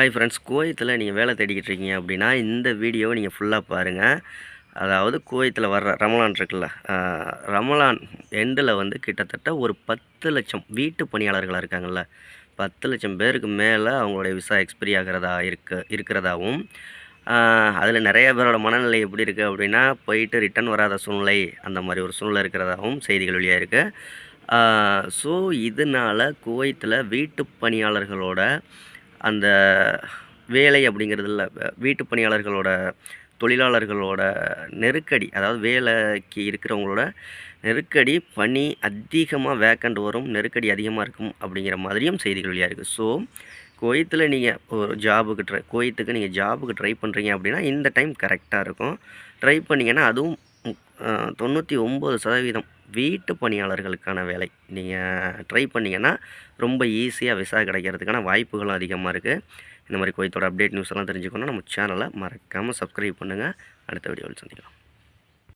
Hi friends கோயத்தில் நீங்கள் வேலை தேடிக்கிட்டு இருக்கீங்க அப்படின்னா இந்த வீடியோவை நீங்கள் ஃபுல்லாக பாருங்கள் அதாவது கோயத்தில் வர்ற ரமலான் இருக்குல்ல ரமலான் எண்டில் வந்து கிட்டத்தட்ட ஒரு பத்து லட்சம் வீட்டு பணியாளர்களாக இருக்காங்கல்ல. பத்து லட்சம் பேருக்கு மேலே அவங்களுடைய விசா எக்ஸ்பிரி ஆகிறதா இருக்க இருக்கிறதாவும் அதில் நிறைய பேரோட மனநிலை எப்படி இருக்குது அப்படின்னா போயிட்டு ரிட்டன் வராத சூழ்நிலை அந்த மாதிரி ஒரு சூழ்நிலை இருக்கிறதாகவும் செய்திகள் வெளியாக இருக்குது ஸோ இதனால் குவைத்தில் வீட்டு பணியாளர்களோட அந்த வேலை அப்படிங்கிறதுல வீட்டு பணியாளர்களோட தொழிலாளர்களோட நெருக்கடி அதாவது வேலைக்கு இருக்கிறவங்களோட நெருக்கடி பணி அதிகமாக வேக்கண்ட் வரும் நெருக்கடி அதிகமாக இருக்கும் அப்படிங்கிற மாதிரியும் செய்திகள் வெளியாக இருக்குது ஸோ கோயத்தில் நீங்கள் ஒரு ஜாபுக்கு ட்ரை கோயத்துக்கு நீங்கள் ஜாபுக்கு ட்ரை பண்ணுறீங்க அப்படின்னா இந்த டைம் கரெக்டாக இருக்கும். ட்ரை பண்ணிங்கன்னா அதுவும் தொண்ணூற்றி ஒம்பது சதவீதம் வீட்டு பணியாளர்களுக்கான வேலை. நீங்கள் ட்ரை பண்ணிங்கன்னா ரொம்ப ஈஸியாக விசா கிடைக்கிறதுக்கான வாய்ப்புகளும் அதிகமாக இருக்குது இந்த மாதிரி கோயத்தோட அப்டேட் நியூஸ் எல்லாம் தெரிஞ்சுக்கணும் நம்ம சேனலை மறக்காமல் சப்ஸ்கிரைப் பண்ணுங்கள் அடுத்த வீடியோவில் சந்திக்கலாம்.